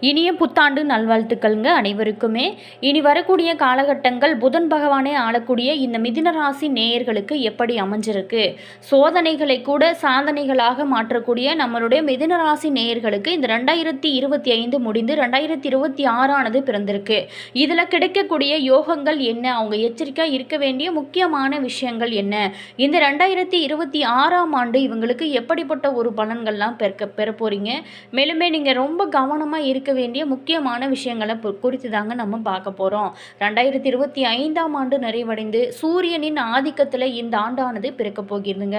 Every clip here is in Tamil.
இனிய புத்தாண்டு நல்வாழ்த்துக்கள்ங்க அனைவருக்குமே. இனி வரக்கூடிய காலகட்டங்கள் புதன் பகவானே ஆளக்கூடிய இந்த மிதினராசி நேயர்களுக்கு எப்படி அமைஞ்சிருக்கு? சோதனைகளை கூட சாதனைகளாக மாற்றக்கூடிய நம்மளுடைய மிதின ராசி நேயர்களுக்கு இந்த ரெண்டாயிரத்தி இருபத்தி ஐந்து முடிந்து ரெண்டாயிரத்தி இருபத்தி ஆறானது பிறந்திருக்கு. இதில் கிடைக்கக்கூடிய யோகங்கள் என்ன? அவங்க எச்சரிக்கையாக இருக்க வேண்டிய முக்கியமான விஷயங்கள் என்ன? இந்த ரெண்டாயிரத்தி இருபத்தி ஆறாம் ஆண்டு இவங்களுக்கு எப்படிப்பட்ட ஒரு பலன்கள்லாம் பெற பெற போகிறீங்க மேலுமே நீங்கள் ரொம்ப கவனமாக இருக்க வேண்டிய முக்கியமான விஷயங்களை குறித்து தாங்க நம்ம பார்க்க போகிறோம் ரெண்டாயிரத்தி இருபத்தி ஐந்தாம் ஆண்டு நிறைவடைந்து சூரியனின் ஆதிக்கத்தில் இந்த ஆண்டானது பிறக்க போகிறதுங்க.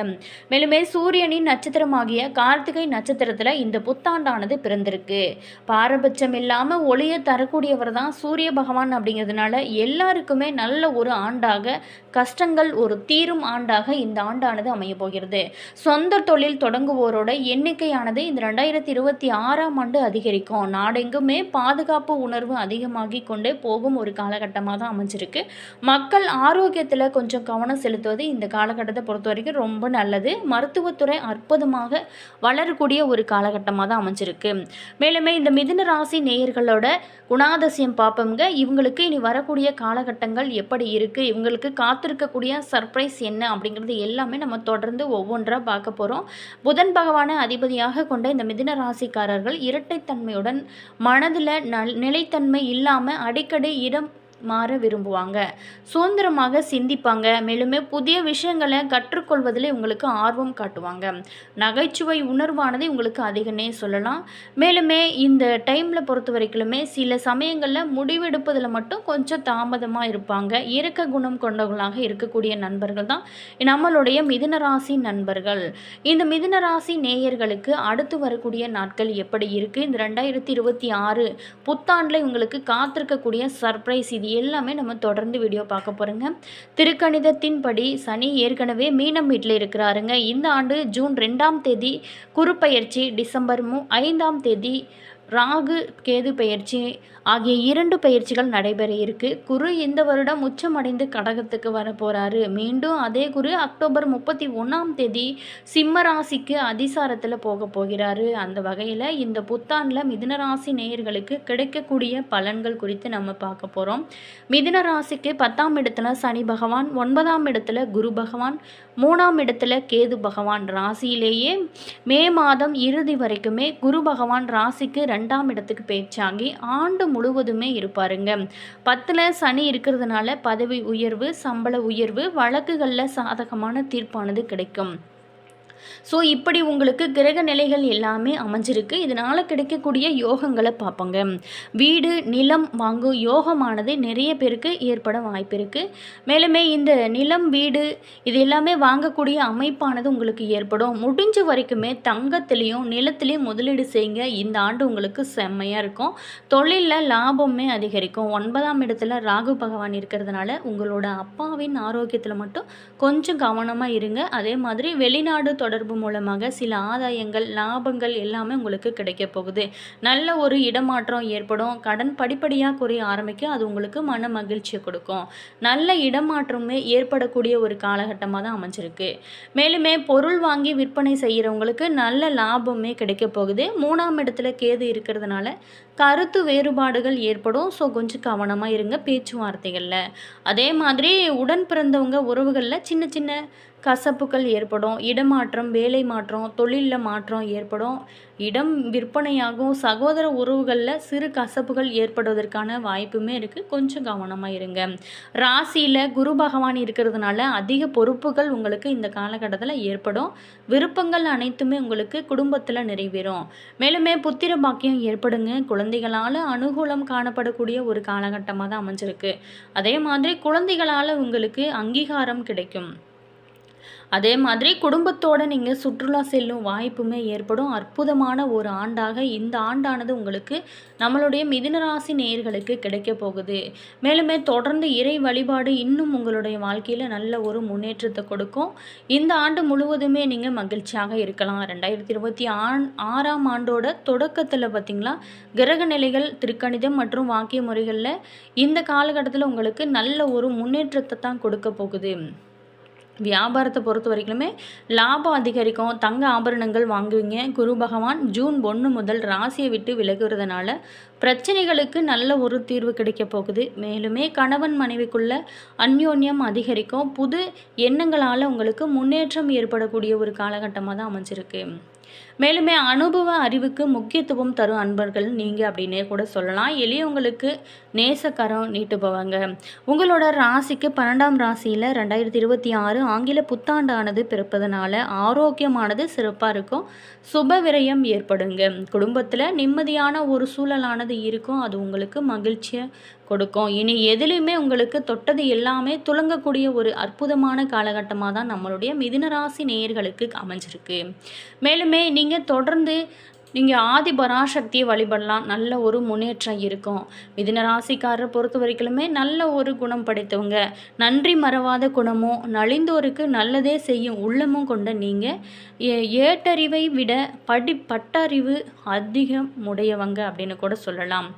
மேலுமே சூரியனின் நட்சத்திரமாகிய கார்த்திகை நட்சத்திரத்தில் இந்த புத்தாண்டானது பிறந்திருக்கு. பாரபட்சம் இல்லாமல் ஒளியை தரக்கூடியவர் தான் சூரிய பகவான் அப்படிங்கிறதுனால எல்லாருக்குமே நல்ல ஒரு ஆண்டாக கஷ்டங்கள் ஒரு தீரும் ஆண்டாக இந்த ஆண்டானது அமைய போகிறது. சொந்த தொழில் தொடங்குவோரோட எண்ணிக்கையானது இந்த ரெண்டாயிரத்தி இருபத்தி ஆறாம் ஆண்டு அதிகரிக்கும். நாடெங்குமே பாதுகாப்பு உணர்வு அதிகமாகி கொண்டே போகும் ஒரு காலகட்டமாக தான் அமைஞ்சிருக்கு. மக்கள் ஆரோக்கியத்தில் கொஞ்சம் கவனம் செலுத்துவது இந்த காலகட்டத்தை பொறுத்த வரைக்கும் ரொம்ப நல்லது. மருத்துவத்துறை அற்புதமாக வளரக்கூடிய ஒரு காலகட்டமாக தான் அமைஞ்சிருக்கு. மேலுமே இந்த மிதுன ராசி நேயர்களோட குணாதிசயம் பார்ப்போங்க இவங்களுக்கு இனி வரக்கூடிய காலகட்டங்கள் எப்படி இருக்குது இவங்களுக்கு காத்திருக்கக்கூடிய சர்ப்ரைஸ் என்ன? அப்படிங்கிறது எல்லாமே நம்ம தொடர்ந்து ஒவ்வொன்றாக பார்க்க போகிறோம் புதன் பகவானை அதிபதியாக கொண்ட இந்த மிதுன ராசிக்காரர்கள் இரட்டைத்தன்மையுடன் மனதில் நல் நிலைத்தன்மை இல்லாமல் அடிக்கடி இடம் மாற விரும்புவாங்க. சுதந்திரமாக சிந்திப்பாங்க. மேலுமே புதிய விஷயங்களை கற்றுக்கொள்வதில் இவங்களுக்கு ஆர்வம் காட்டுவாங்க. நகைச்சுவை உணர்வானது இவங்களுக்கு அதிகனே சொல்லலாம். மேலுமே இந்த டைமில் பொறுத்த வரைக்குமே சில சமயங்களில் முடிவெடுப்பதில் மட்டும் கொஞ்சம் தாமதமாக இருப்பாங்க. இறக்க குணம் கொண்டவர்களாக இருக்கக்கூடிய நண்பர்கள் தான் நம்மளுடைய மிதுனராசி நண்பர்கள். இந்த மிதுனராசி நேயர்களுக்கு அடுத்து வரக்கூடிய நாட்கள் எப்படி இருக்குது இந்த ரெண்டாயிரத்தி இருபத்தி ஆறு புத்தாண்டில் இவங்களுக்கு காத்திருக்கக்கூடிய சர்ப்ரைஸ் இது எல்லாமே நம்ம தொடர்ந்து வீடியோ பார்க்க போகிறோங்க திருக்கணிதத்தின்படி சனி ஏற்கனவே மீனம் வீட்டில் இருக்கிறாருங்க. இந்த ஆண்டு ஜூன் ரெண்டாம் தேதி குறுப்பயிற்சி டிசம்பர் மூ ஐந்தாம் தேதி ராகு கேது பயிற்சி ஆகிய இரண்டு பயிற்சிகள் நடைபெற இருக்கு. குரு இந்த வருடம் உச்சமடைந்து கடகத்துக்கு வர போறாரு மீண்டும் அதே குரு அக்டோபர் முப்பத்தி ஒன்றாம் தேதி சிம்ம ராசிக்கு அதிசாரத்தில் போக போகிறாரு. அந்த வகையில் இந்த புத்தாண்டில் மிதுன ராசி நேயர்களுக்கு கிடைக்கக்கூடிய பலன்கள் குறித்து நம்ம பார்க்க போகிறோம் மிதுன ராசிக்கு பத்தாம் இடத்துல சனி பகவான் ஒன்பதாம் இடத்துல குரு பகவான் மூணாம் இடத்துல கேது பகவான். ராசியிலேயே மே மாதம் இறுதி வரைக்குமே குரு பகவான் ராசிக்கு ரெண்டாம் இடத்துக்கு பேச்சாகி ஆண்டு முழுவதுமே இருப்பாருங்க. பத்தில் சனி இருக்கிறதுனால பதவி உயர்வு சம்பள உயர்வு வழக்குகளில் சாதகமான தீர்ப்பானது கிடைக்கும். ஸோ இப்படி உங்களுக்கு கிரக நிலைகள் எல்லாமே அமைஞ்சிருக்கு. இதனால் கிடைக்கக்கூடிய யோகங்களை பார்ப்போங்க. வீடு நிலம் வாங்கும் யோகமானது நிறைய பேருக்கு ஏற்பட வாய்ப்பு இருக்குது மேலுமே இந்த நிலம் வீடு இது எல்லாமே வாங்கக்கூடிய அமைப்பானது உங்களுக்கு ஏற்படும். முடிஞ்ச வரைக்குமே தங்கத்திலையும் நிலத்திலையும் முதலீடு செய்யுங்க. இந்த ஆண்டு உங்களுக்கு செம்மையாக இருக்கும். தொழிலில் லாபமே அதிகரிக்கும். ஒன்பதாம் இடத்துல ராகு பகவான் இருக்கிறதுனால உங்களோட அப்பாவின் ஆரோக்கியத்தில் மட்டும் கொஞ்சம் கவனமாக இருங்க. அதே மாதிரி வெளிநாடு தொடர்பு மூலமாக சில ஆதாயங்கள் லாபங்கள் எல்லாமே உங்களுக்கு கிடைக்க போகுது. நல்ல ஒரு இடமாற்றம் ஏற்படும். கடன் படிப்படியாக குறைய ஆரம்பிக்க அது உங்களுக்கு மன மகிழ்ச்சியை கொடுக்கும். நல்ல இடமாற்றமே ஏற்படக்கூடிய ஒரு காலகட்டமாக தான் அமைஞ்சிருக்கு. மேலுமே பொருள் வாங்கி விற்பனை செய்கிறவங்களுக்கு நல்ல லாபமே கிடைக்க போகுது. மூணாம் இடத்துல கேது இருக்கிறதுனால கருத்து வேறுபாடுகள் ஏற்படும். ஸோ கொஞ்சம் கவனமாக இருங்க. பேச்சுவார்த்தைகளில். அதே மாதிரி உடன் பிறந்தவங்க உறவுகளில் சின்ன சின்ன கசப்புகள் ஏற்படும் இடமாற்றம் வேலை மாற்றம் தொழிலில் மாற்றம் ஏற்படும். இடம் விற்பனையாகும். சகோதர உறவுகளில் சிறு கசப்புகள் ஏற்படுவதற்கான வாய்ப்புமே இருக்குது கொஞ்சம் கவனமாக இருங்க. ராசியில் குரு பகவான் இருக்கிறதுனால அதிக பொறுப்புகள் உங்களுக்கு இந்த காலகட்டத்தில் ஏற்படும். விருப்பங்கள் அனைத்துமே உங்களுக்கு குடும்பத்தில் நிறைவேறும். மேலுமே புத்திர பாக்கியம் ஏற்படுங்க. குழந்தைகளால் அனுகூலம் காணப்படக்கூடிய ஒரு காலகட்டமாக தான் அமைஞ்சிருக்கு. அதே மாதிரி குழந்தைகளால் உங்களுக்கு அங்கீகாரம் கிடைக்கும். அதே மாதிரி குடும்பத்தோடு நீங்கள் சுற்றுலா செல்லும் வாய்ப்புமே ஏற்படும். அற்புதமான ஒரு ஆண்டாக இந்த ஆண்டானது உங்களுக்கு நம்மளுடைய மிதுனராசி நேயர்களுக்கு கிடைக்க போகுது. மேலுமே தொடர்ந்து இறை வழிபாடு இன்னும் உங்களுடைய வாழ்க்கையில் நல்ல ஒரு முன்னேற்றத்தை கொடுக்கும். இந்த ஆண்டு முழுவதுமே நீங்கள் மகிழ்ச்சியாக இருக்கலாம். ரெண்டாயிரத்தி இருபத்தி ஆண் ஆறாம் ஆண்டோட தொடக்கத்தில் பார்த்திங்களா கிரக நிலைகள் திருக்கணிதம் மற்றும் வாக்கிய முறைகளில் இந்த காலகட்டத்தில் உங்களுக்கு நல்ல ஒரு முன்னேற்றத்தை தான் கொடுக்க போகுது. வியாபாரத்தை பொறுத்த வரைக்குமே லாபம் அதிகரிக்கும். தங்க ஆபரணங்கள் வாங்குவீங்க. குரு பகவான் ஜூன் ஒன்று முதல் ராசியை விட்டு விலகுறதுனால பிரச்சனைகளுக்கு நல்ல ஒரு தீர்வு கிடைக்க போகுது. மேலுமே கணவன் மனைவிக்குள்ள அந்யோன்யம் அதிகரிக்கும். புது எண்ணங்களால் உங்களுக்கு முன்னேற்றம் ஏற்படக்கூடிய ஒரு காலகட்டமாக தான் அமைஞ்சிருக்கு. மேலுமே அனுபவ அறிவுக்கு முக்கியத்துவம் தரும் அன்பர்கள் நீங்கள் அப்படின்னே கூட சொல்லலாம். எளியவங்களுக்கு நேசக்கரம் நீட்டுபவங்க. உங்களோட ராசிக்கு பன்னெண்டாம் ராசியில் ரெண்டாயிரத்தி இருபத்தி ஆறு ஆங்கில புத்தாண்டானது பிறப்பதனால ஆரோக்கியமானது சிறப்பாக இருக்கும். சுப விரயம் ஏற்படுங்க. குடும்பத்தில் நிம்மதியான ஒரு சூழலானது இருக்கும். அது உங்களுக்கு மகிழ்ச்சியை கொடுக்கும். இனி எதுலேயுமே உங்களுக்கு தொட்டது எல்லாமே துளங்கக்கூடிய ஒரு அற்புதமான காலகட்டமாக தான் நம்மளுடைய மிதுன ராசி நேயர்களுக்கு அமைஞ்சிருக்கு. மேலுமே நீங்கள் நீங்கள் தொடர்ந்து நீங்கள் ஆதி பராசக்தியை வழிபடலாம். நல்ல ஒரு முன்னேற்றம் இருக்கும். மிதின ராசிக்காரரை பொறுத்த வரைக்குமே நல்ல ஒரு குணம் படைத்தவங்க. நன்றி மறவாத குணமும் நலிந்தோருக்கு நல்லதே செய்யும் உள்ளமும் கொண்ட நீங்கள் ஏட்டறிவை விட படி பட்டறிவு அதிகம் உடையவங்க அப்படின்னு கூட சொல்லலாம்.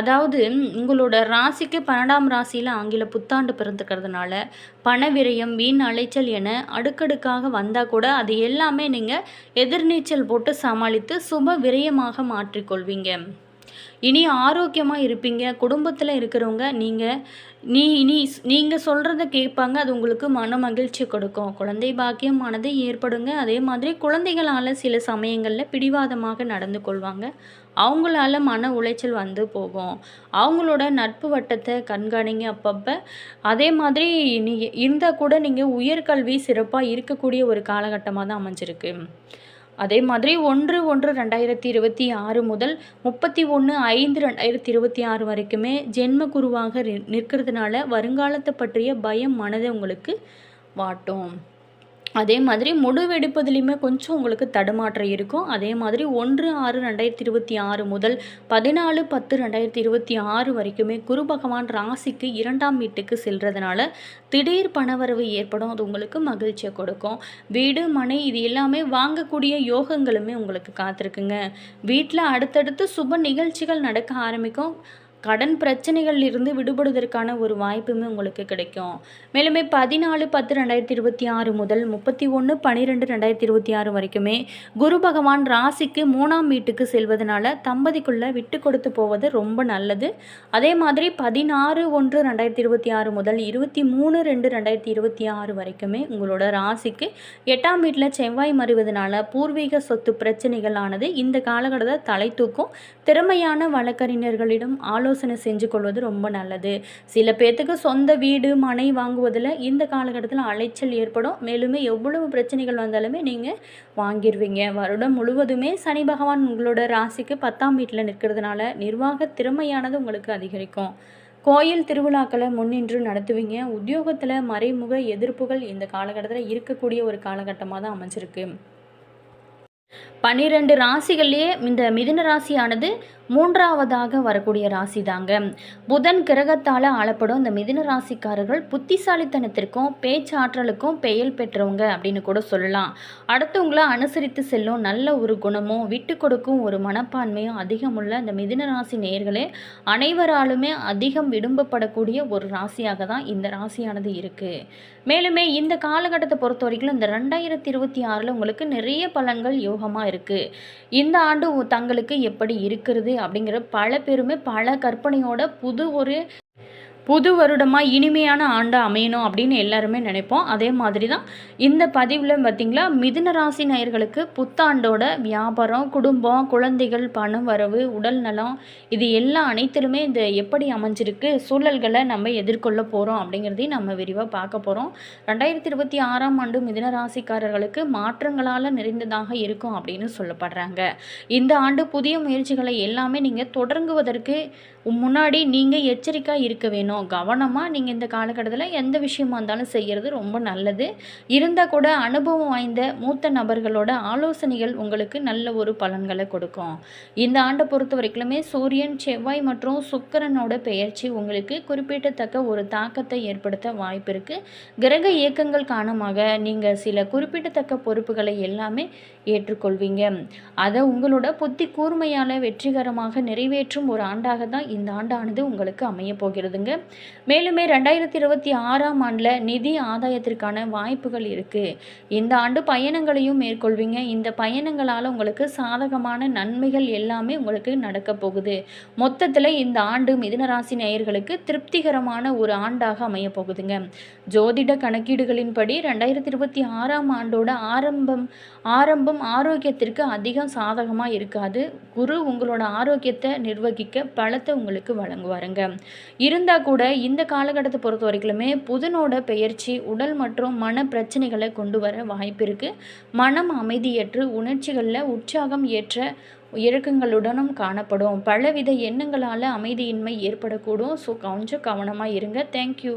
அதாவது உங்களோட ராசிக்கு பன்னெண்டாம் ராசியில் ஆங்கில புத்தாண்டு பிறந்துக்கிறதுனால பண விரயம் வீண் அலைச்சல் என அடுக்கடுக்காக வந்தால் கூட அது எல்லாமே நீங்கள் எதிர்நீச்சல் போட்டு சமாளித்து சுப விரயமாக மாற்றிக்கொள்வீங்க. இனி ஆரோக்கியமாக இருப்பீங்க. குடும்பத்தில் இருக்கிறவங்க நீங்கள் நீ இனி நீங்கள் சொல்கிறத கேட்பாங்க. அது உங்களுக்கு மன மகிழ்ச்சி கொடுக்கும். குழந்தை பாக்கியமானது ஏற்படுங்க. அதே மாதிரி குழந்தைகளால் சில சமயங்களில் பிடிவாதமாக நடந்து கொள்வாங்க. அவங்களால மன உளைச்சல் வந்து போகும். அவங்களோட நட்பு வட்டத்தை கண்காணிங்க அப்பப்போ. அதே மாதிரி நீங்கள் இருந்தால் கூட நீங்கள் உயர்கல்வி சிறப்பாக இருக்கக்கூடிய ஒரு காலகட்டமாக தான் அமைஞ்சிருக்கு. அதே மாதிரி ஒன்று ஒன்று ரெண்டாயிரத்தி இருபத்தி ஆறு முதல் முப்பத்தி ஒன்று ஐந்து ரெண்டாயிரத்தி இருபத்தி ஆறு வரைக்குமே ஜென்ம குருவாக நிற்கிறதுனால வருங்காலத்தை பற்றிய பயம் மனதை உங்களுக்கு வாட்டும். அதே மாதிரி முடிவெடுப்பதிலையுமே கொஞ்சம் உங்களுக்கு தடுமாற்றம் இருக்கும். அதே மாதிரி ஒன்று ஆறு ரெண்டாயிரத்தி இருபத்தி ஆறு முதல் பதினாலு பத்து ரெண்டாயிரத்தி இருபத்தி ஆறு வரைக்குமே குரு பகவான் ராசிக்கு இரண்டாம் வீட்டுக்கு செல்றதுனால திடீர் பணவரவு ஏற்படும். அது உங்களுக்கு மகிழ்ச்சியை கொடுக்கும். வீடு மனை இது எல்லாமே வாங்கக்கூடிய யோகங்களுமே உங்களுக்கு காத்திருக்குங்க. வீட்டில் அடுத்தடுத்து சுப நிகழ்ச்சிகள் நடக்க ஆரம்பிக்கும். கடன் பிரச்சனைகளில் இருந்து விடுபடுவதற்கான ஒரு வாய்ப்புமே உங்களுக்கு கிடைக்கும். மேலுமே பதினாலு பத்து ரெண்டாயிரத்தி இருபத்தி ஆறு முதல் முப்பத்தி ஒன்று பன்னிரெண்டு ரெண்டாயிரத்தி இருபத்தி ஆறு வரைக்குமே குரு பகவான் ராசிக்கு மூணாம் வீட்டுக்கு செல்வதனால தம்பதிக்குள்ளே விட்டு கொடுத்து போவது ரொம்ப நல்லது. அதே மாதிரி பதினாறு ஒன்று ரெண்டாயிரத்தி இருபத்தி ஆறு முதல் இருபத்தி மூணு ரெண்டு ரெண்டாயிரத்தி இருபத்தி ஆறு வரைக்குமே உங்களோட ராசிக்கு எட்டாம் வீட்டில் செவ்வாய் மறைவதனால பூர்வீக சொத்து பிரச்சனைகளானது இந்த காலகட்டத்தை தலை தூக்கும். திறமையான வழக்கறிஞர்களிடம் ஆலோசனை ஆலோசனை செஞ்சு கொள்வது ரொம்ப நல்லது. சில பேர்த்துக்கு சொந்த வீடு மனை வாங்குவதில் இந்த காலகட்டத்தில் அலைச்சல் ஏற்படும். மேலுமே எவ்வளவு பிரச்சனைகள் வந்தாலுமே நீங்கள் வாங்கிடுவீங்க வருடம் முழுவதுமே சனி பகவான் உங்களோட ராசிக்கு பத்தாம் வீட்டில் நிற்கிறதுனால நிர்வாக திறமையானது உங்களுக்கு அதிகரிக்கும். கோயில் திருவிழாக்களை முன்னின்று நடத்துவீங்க. உத்தியோகத்தில் மறைமுக எதிர்ப்புகள் இந்த காலகட்டத்தில் இருக்கக்கூடிய ஒரு காலகட்டமாக தான் அமைஞ்சிருக்கு. பன்னிரெண்டு ராசிகள்லேயே இந்த மிதுன ராசியானது மூன்றாவதாக வரக்கூடிய ராசி தாங்க. புதன் கிரகத்தால் ஆளப்படும் இந்த மிதின ராசிக்காரர்கள் புத்திசாலித்தனத்திற்கும் பேச்சாற்றலுக்கும் பெயல் பெற்றவங்க அப்படின்னு கூட சொல்லலாம். அடுத்தவங்களை அனுசரித்து செல்லும் நல்ல ஒரு குணமும் விட்டு கொடுக்கும் ஒரு மனப்பான்மையும் அதிகமுள்ள இந்த மிதின ராசி நேர்களே அனைவராலுமே அதிகம் விரும்பப்படக்கூடிய ஒரு ராசியாக தான் இந்த ராசியானது இருக்குது மேலுமே இந்த காலகட்டத்தை பொறுத்த வரைக்கும் இந்த ரெண்டாயிரத்தி இருபத்தி ஆறில் உங்களுக்கு நிறைய பலன்கள் யோகமாக இருக்குது இந்த ஆண்டு தங்களுக்கு எப்படி இருக்கிறது அப்படிங்கிற பல பேருமே பல கற்பனையோட புது ஒரு புது வருடமாக இனிமையான ஆண்டாக அமையணும் அப்படின்னு எல்லாருமே நினைப்போம். அதே மாதிரி தான் இந்த பதிவில் பார்த்திங்களா மிதுன ராசி நேயர்களுக்கு புத்தாண்டோட வியாபாரம் குடும்பம் குழந்தைகள் பணம் வரவு உடல் நலம் இது எல்லாம் அனைத்திலுமே இந்த எப்படி அமைஞ்சிருக்கு? சூழல்களை நம்ம எதிர்கொள்ள போகிறோம் அப்படிங்கிறதையும் நம்ம விரிவாக பார்க்க போகிறோம் ரெண்டாயிரத்தி இருபத்தி ஆறாம் ஆண்டு மிதுன ராசிக்காரர்களுக்கு மாற்றங்களால் நிறைந்ததாக இருக்கும் அப்படின்னு சொல்லப்படுறாங்க. இந்த ஆண்டு புதிய முயற்சிகளை எல்லாமே நீங்கள் தொடங்குவதற்கு முன்னாடி நீங்கள் எச்சரிக்கையாக இருக்க வேணும். கவனமாக நீங்கள் இந்த காலகட்டத்தில் எந்த விஷயமா இருந்தாலும் செய்கிறது ரொம்ப நல்லது. இருந்தால் கூட அனுபவம் வாய்ந்த மூத்த நபர்களோட ஆலோசனைகள் உங்களுக்கு நல்ல ஒரு பலன்களை கொடுக்கும். இந்த ஆண்டை பொறுத்த வரைக்குமே சூரியன் செவ்வாய் மற்றும் சுக்கரனோட பெயர்ச்சி உங்களுக்கு குறிப்பிடத்தக்க ஒரு தாக்கத்தை ஏற்படுத்த வாய்ப்பு இருக்குது கிரக இயக்கங்கள் காரணமாக நீங்கள் சில குறிப்பிடத்தக்க பொறுப்புகளை எல்லாமே ஏற்றுக்கொள்வீங்க. அதை உங்களோட புத்தி கூர்மையால் வெற்றிகரமாக நிறைவேற்றும் ஒரு ஆண்டாக தான் இந்த ஆண்டானது உங்களுக்கு அமைய போகிறதுங்க. மேலுமே ரெண்டாயிரத்தி இருபத்தி ஆறாம் ஆண்டில் நிதி ஆதாயத்திற்கான வாய்ப்புகள் இருக்குது இந்த ஆண்டு பயணங்களையும் மேற்கொள்வீங்க. இந்த பயணங்களால் உங்களுக்கு சாதகமான நன்மைகள் எல்லாமே உங்களுக்கு நடக்க போகுது. மொத்தத்தில் இந்த ஆண்டு மிதுனராசி நேயர்களுக்கு திருப்திகரமான ஒரு ஆண்டாக அமைய போகுதுங்க. ஜோதிட கணக்கீடுகளின்படி ரெண்டாயிரத்தி இருபத்தி ஆறாம் ஆண்டோட ஆரம்பம் ஆரம்பம் ஆரோக்கியத்திற்கு அதிகம் சாதகமாக இருக்காது. குரு உங்களோட ஆரோக்கியத்தை நிர்வகிக்க பலத்தை உங்களுக்கு வழங்குவாருங்க. இருந்தால் கூட இந்த காலகட்டத்தை பொறுத்த வரைக்குமே புதனோட பெயர்ச்சி உடல் மற்றும் மன பிரச்சனைகளை கொண்டு வர வாய்ப்பு இருக்குது மனம் அமைதியற்று உணர்ச்சிகளில் உற்சாகம் ஏற்ற இறக்கங்களுடனும் காணப்படும். பலவித எண்ணங்களால் அமைதியின்மை ஏற்படக்கூடும். ஸோ கொஞ்சம் கவனமாக இருங்க. தேங்க்யூ